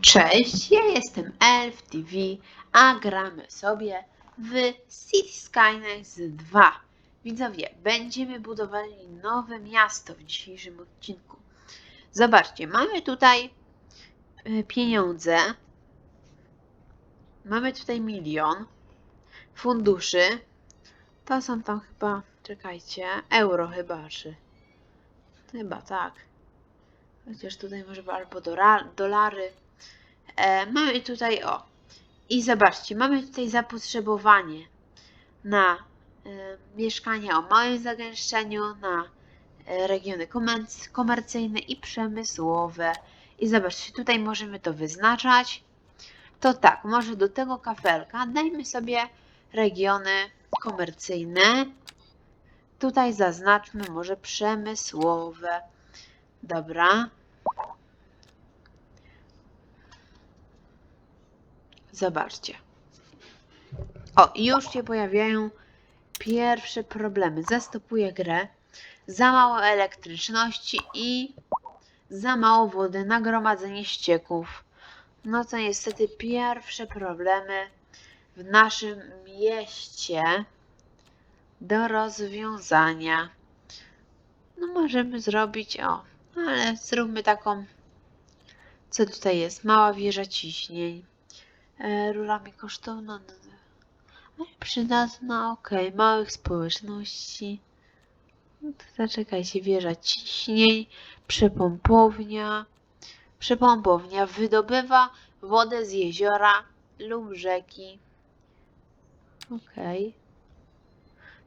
Cześć, ja jestem Elf TV, a gramy sobie w City Skylines 2. Widzowie, będziemy budowali nowe miasto w dzisiejszym odcinku. Zobaczcie, mamy tutaj e, pieniądze. Mamy tutaj milion funduszy. To są tam chyba, czekajcie, euro chyba, czy... Chyba tak. Chociaż tutaj może albo dora- dolary. E, mamy tutaj o. I zobaczcie, mamy tutaj zapotrzebowanie na e, mieszkania o małym zagęszczeniu, na e, regiony komerc- komercyjne i przemysłowe. I zobaczcie, tutaj możemy to wyznaczać. To tak, może do tego kafelka dajmy sobie regiony komercyjne. Tutaj zaznaczmy może przemysłowe. Dobra. Zobaczcie. O, już się pojawiają pierwsze problemy. Zastopuję grę. Za mało elektryczności i za mało wody, nagromadzenie ścieków. No to niestety pierwsze problemy w naszym mieście do rozwiązania. No możemy zrobić, o, ale zróbmy taką, co tutaj jest, mała wieża ciśnień. E, rurami kosztowna, no, ale przydatna, okej, małych społeczności. No to zaczekajcie, wieża ciśnień, przepompownia. Przepompownia wydobywa wodę z jeziora lub rzeki. Okej.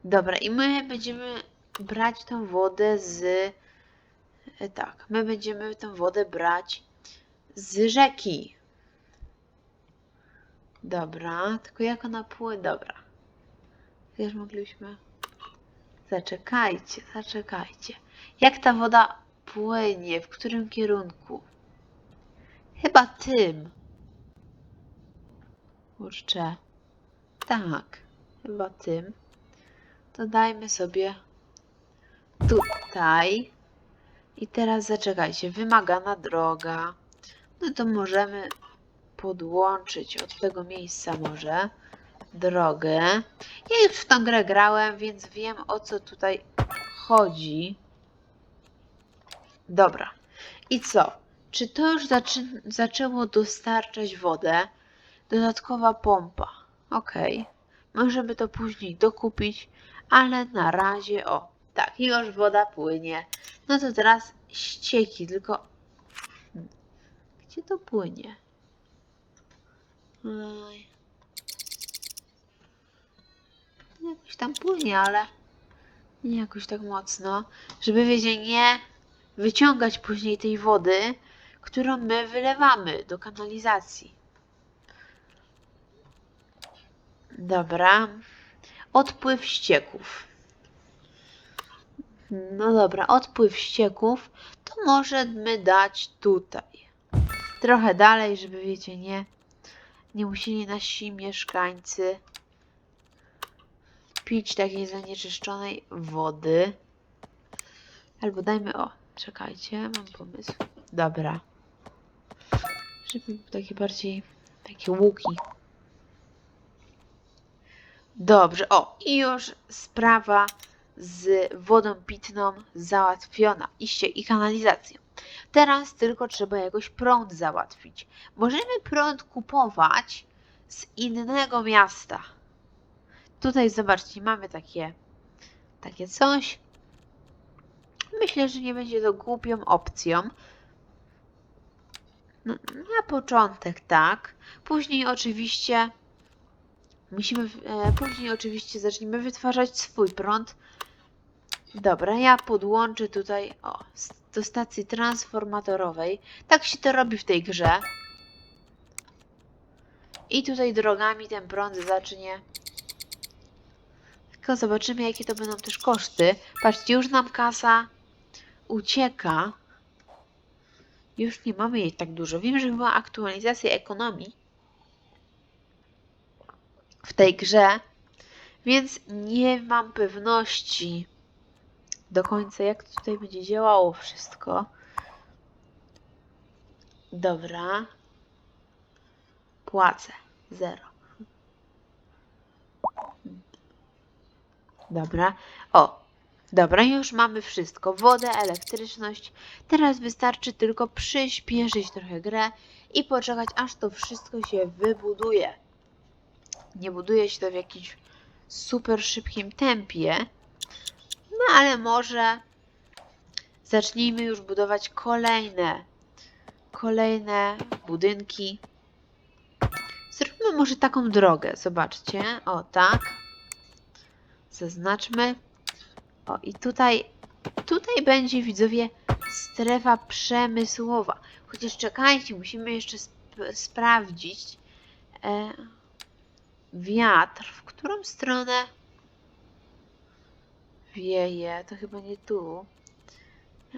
Dobra, i my będziemy brać tą wodę z. e, Tak, my będziemy tę wodę brać z rzeki. Dobra, tylko jak ona płynie? Dobra. Wiesz, mogliśmy. Zaczekajcie, zaczekajcie. Jak ta woda płynie? W którym kierunku? Chyba tym. Kurczę. Tak, chyba tym. To dajmy sobie tutaj. I teraz zaczekajcie, wymagana droga. No to możemy podłączyć od tego miejsca może drogę. Ja już w tą grę grałem, więc wiem o co tutaj chodzi. Dobra. I co? Czy to już zaczęło dostarczać wodę? Dodatkowa pompa. Okej. Możemy to później dokupić, ale na razie o. Tak, już woda płynie. No to teraz ścieki, tylko. Gdzie to płynie? Oj. Jakoś tam płynie, ale nie jakoś tak mocno, żeby wiecie, nie wyciągać później tej wody, którą my wylewamy do kanalizacji. Dobra. Odpływ ścieków. No dobra, odpływ ścieków to możemy dać tutaj. Trochę dalej, żeby wiecie, nie, nie musieli nasi mieszkańcy pić takiej zanieczyszczonej wody. Albo dajmy, o, czekajcie, mam pomysł. Dobra. Żeby takie bardziej, takie łuki. Dobrze, o, i już sprawa z wodą pitną załatwiona. Iście i kanalizacją. Teraz tylko trzeba jakoś prąd załatwić. Możemy prąd kupować z innego miasta. Tutaj zobaczcie, mamy takie, takie coś. Myślę, że nie będzie to głupią opcją. No, na początek tak. Później oczywiście musimy, e, później oczywiście zaczniemy wytwarzać swój prąd. Dobra, ja podłączę tutaj o, do stacji transformatorowej. Tak się to robi w tej grze. I tutaj drogami ten prąd zacznie. Tylko zobaczymy, jakie to będą też koszty. Patrzcie, już nam kasa ucieka. Już nie mamy jej tak dużo. Wiem, że była aktualizacja ekonomii w tej grze, więc nie mam pewności do końca, jak to tutaj będzie działało wszystko. Dobra. Płacę. Zero. Dobra. O. Dobra, już mamy wszystko. Wodę, elektryczność. Teraz wystarczy tylko przyspieszyć trochę grę i poczekać, aż to wszystko się wybuduje. Nie buduje się to w jakimś super szybkim tempie. No ale może zacznijmy już budować kolejne kolejne budynki. Zróbmy może taką drogę, zobaczcie. O, tak. Zaznaczmy. O, i tutaj, tutaj będzie, widzowie, strefa przemysłowa. Chociaż czekajcie, musimy jeszcze sp sprawdzić e, wiatr, w którą stronę wieje. To chyba nie tu. E,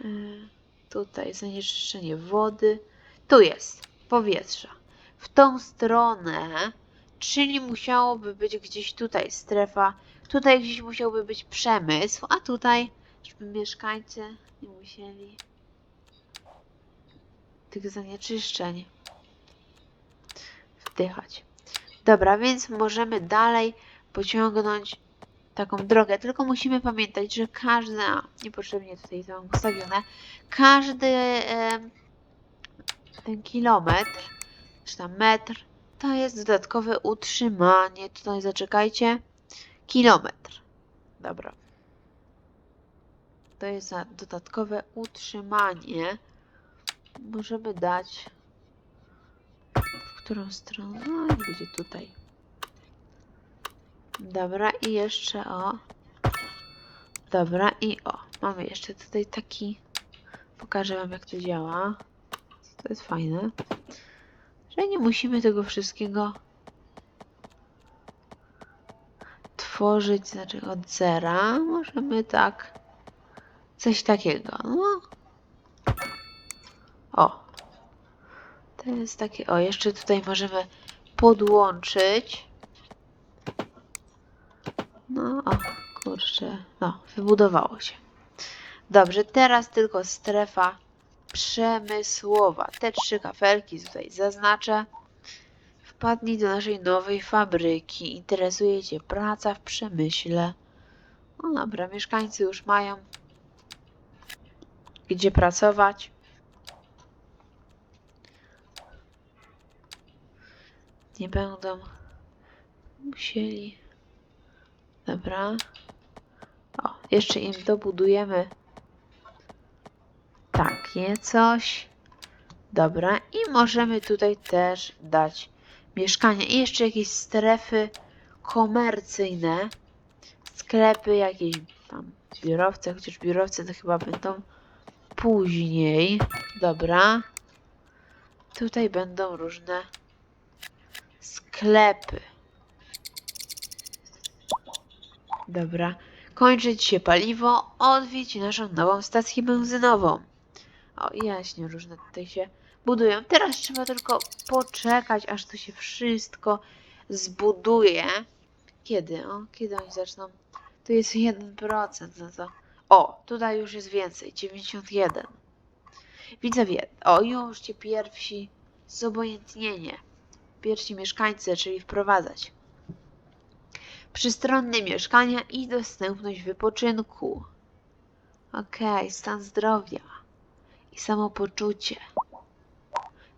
tutaj zanieczyszczenie wody. Tu jest powietrza. W tą stronę, czyli musiałoby być gdzieś tutaj strefa. Tutaj gdzieś musiałby być przemysł, a tutaj, żeby mieszkańcy nie musieli tych zanieczyszczeń wdychać. Dobra, więc możemy dalej pociągnąć taką drogę, tylko musimy pamiętać, że każda, niepotrzebnie tutaj to mam ustawione, każdy ten kilometr, czy tam metr, to jest dodatkowe utrzymanie. Tutaj zaczekajcie. Kilometr. Dobra. To jest za dodatkowe utrzymanie. Możemy dać. W którą stronę? No, będzie tutaj. Dobra, i jeszcze o. Dobra, i o. Mamy jeszcze tutaj taki. Pokażę Wam, jak to działa. To jest fajne. Że nie musimy tego wszystkiego tworzyć, znaczy od zera. Możemy tak. Coś takiego. No. O. To jest takie. O, jeszcze tutaj możemy podłączyć. No, o, kurczę. No, wybudowało się. Dobrze, teraz tylko strefa przemysłowa. Te trzy kafelki tutaj zaznaczę. Wpadnij do naszej nowej fabryki. Interesuje Cię praca w przemyśle. No dobra, mieszkańcy już mają gdzie pracować. Nie będą musieli. Dobra. O, jeszcze im dobudujemy takie coś. Dobra, i możemy tutaj też dać mieszkania i jeszcze jakieś strefy komercyjne, sklepy, jakieś tam biurowce, chociaż biurowce to chyba będą później. Dobra. Tutaj będą różne sklepy. Dobra. Kończyć się paliwo, odwiedź naszą nową stację benzynową. O, jaśnie, różne tutaj się budują. Teraz trzeba tylko poczekać, aż to się wszystko zbuduje. Kiedy? O, kiedy oni zaczną? Tu jest 1%, no to... O, tutaj już jest więcej, 91. Widzowie, o, już ci pierwsi zobojętnienie. Pierwsi mieszkańcy zaczęli wprowadzać. Przystronne mieszkania i dostępność wypoczynku. Okej, stan zdrowia i samopoczucie.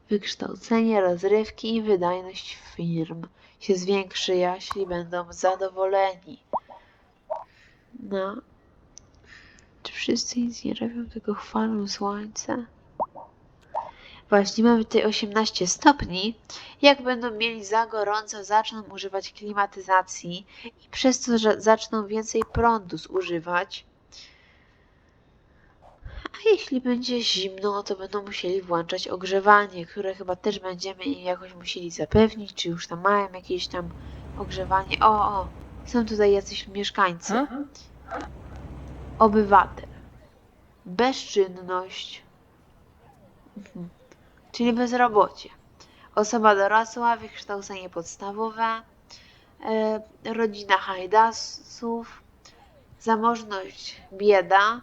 Wykształcenie, rozrywki i wydajność firm się zwiększy, jeśli będą zadowoleni. No. Czy wszyscy nic nie robią, tylko chwalą słońce? Właśnie mamy tutaj 18 stopni. Jak będą mieli za gorąco, zaczną używać klimatyzacji i przez to zaczną więcej prądu zużywać. A jeśli będzie zimno, to będą musieli włączać ogrzewanie, które chyba też będziemy im jakoś musieli zapewnić, czy już tam mają jakieś tam ogrzewanie. O, o, są tutaj jacyś mieszkańcy. Obywatel. Bezczynność. Mhm. Czyli bezrobocie. Osoba dorosła, wykształcenie podstawowe, e, rodzina hajdasów, zamożność bieda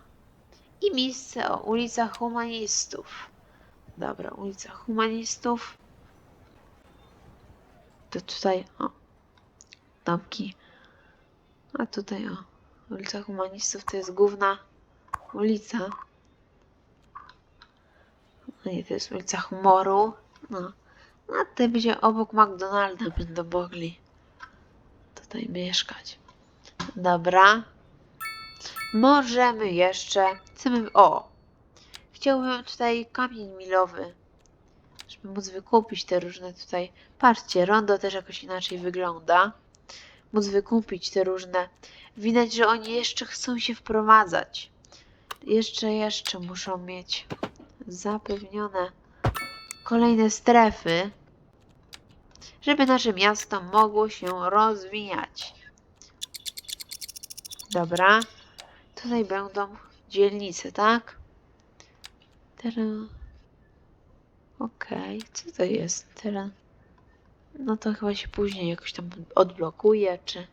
i miejsce o ulicach humanistów. Dobra, ulica humanistów. To tutaj, o, domki. A tutaj, o, ulica Humanistów to jest główna ulica. No nie, to jest ulica Humoru. No. A tutaj będzie obok McDonalda będą mogli tutaj mieszkać. Dobra. Możemy jeszcze. Chcemy. O! Chciałbym tutaj kamień milowy. Żeby móc wykupić te różne tutaj. Patrzcie, rondo też jakoś inaczej wygląda. Móc wykupić te różne. Widać, że oni jeszcze chcą się wprowadzać. Jeszcze, jeszcze muszą mieć zapewnione kolejne strefy, żeby nasze miasto mogło się rozwijać. Dobra. Tutaj będą dzielnice, tak? Teren. Okej, co to jest? Teren. No to chyba się później jakoś tam odblokuje, czy,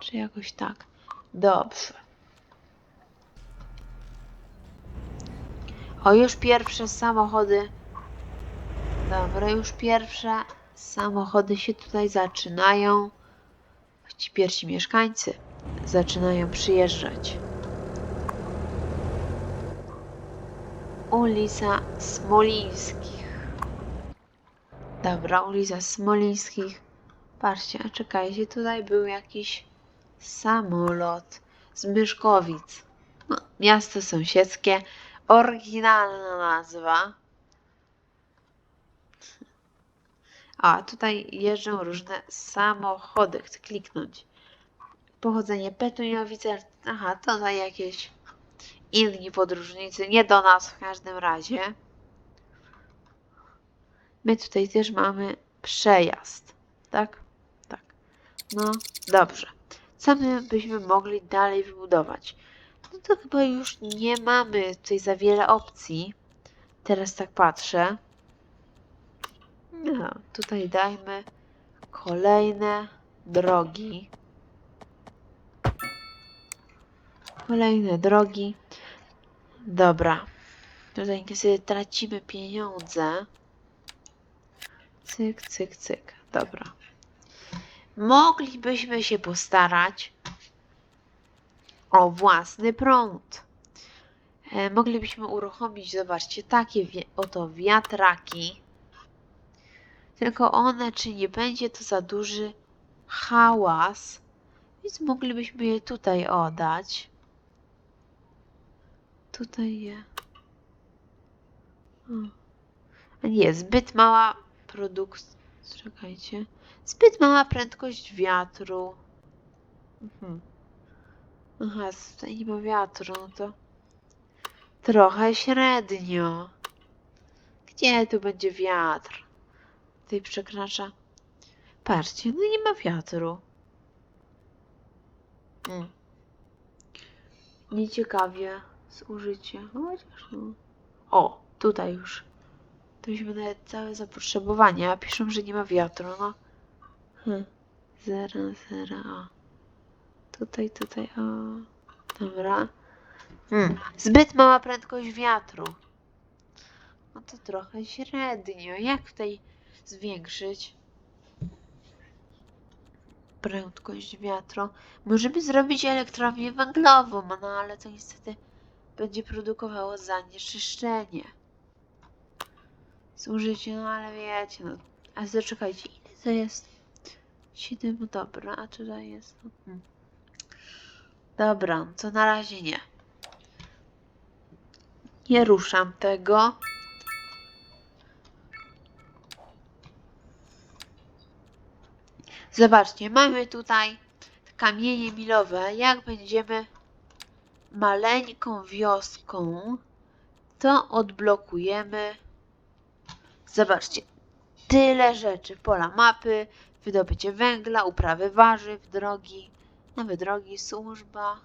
czy jakoś tak. Dobrze. O, już pierwsze samochody. Dobra, już pierwsze samochody się tutaj zaczynają. Ci pierwsi mieszkańcy zaczynają przyjeżdżać. Ulica Smolińskich. Dobra, ulica Smolińskich. Patrzcie, a czekajcie, tutaj był jakiś samolot z Myszkowic. No, miasto sąsiedzkie. Oryginalna nazwa. A, tutaj jeżdżą różne samochody. Chcę kliknąć. Pochodzenie Petuniowice. Aha, to za jakieś inni podróżnicy. Nie do nas w każdym razie. My tutaj też mamy przejazd. Tak? Tak. No, dobrze. Co my byśmy mogli dalej wybudować? No to chyba już nie mamy tutaj za wiele opcji. Teraz tak patrzę. No, tutaj dajmy kolejne drogi. Kolejne drogi. Dobra. Tutaj sobie tracimy pieniądze. Cyk, cyk, cyk. Dobra. Moglibyśmy się postarać o własny prąd. E, moglibyśmy uruchomić, zobaczcie, takie oto wiatraki. Tylko one, czy nie będzie to za duży hałas, więc moglibyśmy je tutaj oddać. Tutaj je. A nie, zbyt mała produkcja. Czekajcie. Zbyt mała prędkość wiatru. Mhm. Aha, tutaj nie ma wiatru, no to trochę średnio. Gdzie tu będzie wiatr? Tutaj przekracza. Patrzcie, no nie ma wiatru. Mm. Nieciekawie zużycie. Chociaż no. O, tutaj już. To mieliśmy nawet całe zapotrzebowanie, a piszą, że nie ma wiatru, no. Hm. Zero, zero. Tutaj, tutaj, o. Dobra. Hmm. Zbyt mała prędkość wiatru. No to trochę średnio. Jak tutaj zwiększyć prędkość wiatru? Możemy zrobić elektrownię węglową, no ale to niestety będzie produkowało zanieczyszczenie. Zużycie, no ale wiecie, no. A zaczekajcie, ile to jest? 7, dobra, a tutaj jest. Hmm. Dobra, to na razie nie. Nie ruszam tego. Zobaczcie, mamy tutaj kamienie milowe. Jak będziemy maleńką wioską, to odblokujemy. Zobaczcie, tyle rzeczy. Pola mapy, wydobycie węgla, uprawy warzyw, drogi, nowe drogi, służba,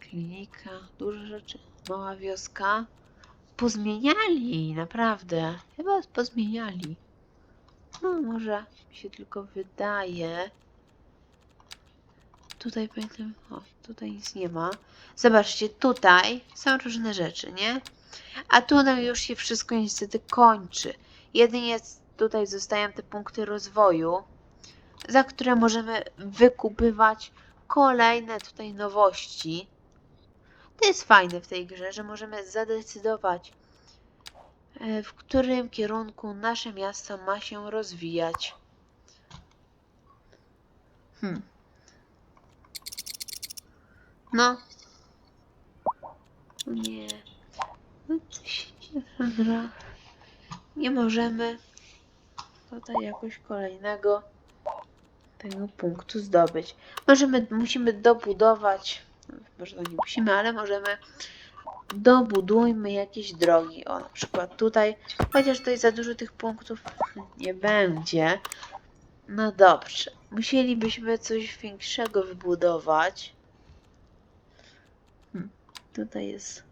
klinika, dużo rzeczy. Mała wioska. Pozmieniali, naprawdę. Chyba pozmieniali. No, może mi się tylko wydaje. Tutaj pamiętam. O, tutaj nic nie ma. Zobaczcie, tutaj są różne rzeczy, nie? A tu nam już się wszystko niestety kończy. Jedynie tutaj zostają te punkty rozwoju, za które możemy wykupywać kolejne tutaj nowości. To jest fajne w tej grze, że możemy zadecydować, e, w którym kierunku nasze miasto ma się rozwijać. Hmm. No. Nie. No nie. Nie możemy tutaj jakoś kolejnego tego punktu zdobyć. Możemy, musimy dobudować, może to nie musimy, ale możemy dobudujmy jakieś drogi. O, na przykład tutaj, chociaż tutaj za dużo tych punktów nie będzie. No dobrze, musielibyśmy coś większego wybudować. Hmm, tutaj jest.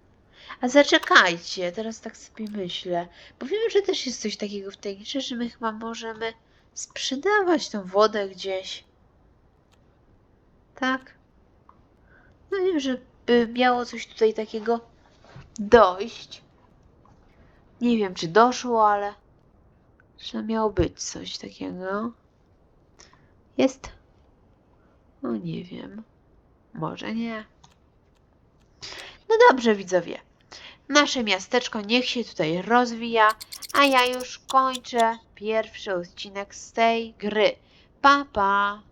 A zaczekajcie, teraz tak sobie myślę, bo wiem, że też jest coś takiego w tej grze, że my chyba możemy sprzedawać tą wodę gdzieś. Tak? No wiem, że by miało coś tutaj takiego dojść. Nie wiem, czy doszło, ale że miało być coś takiego. Jest? No nie wiem. Może nie. No dobrze, widzowie. Nasze miasteczko niech się tutaj rozwija, a ja już kończę pierwszy odcinek z tej gry. Pa, pa!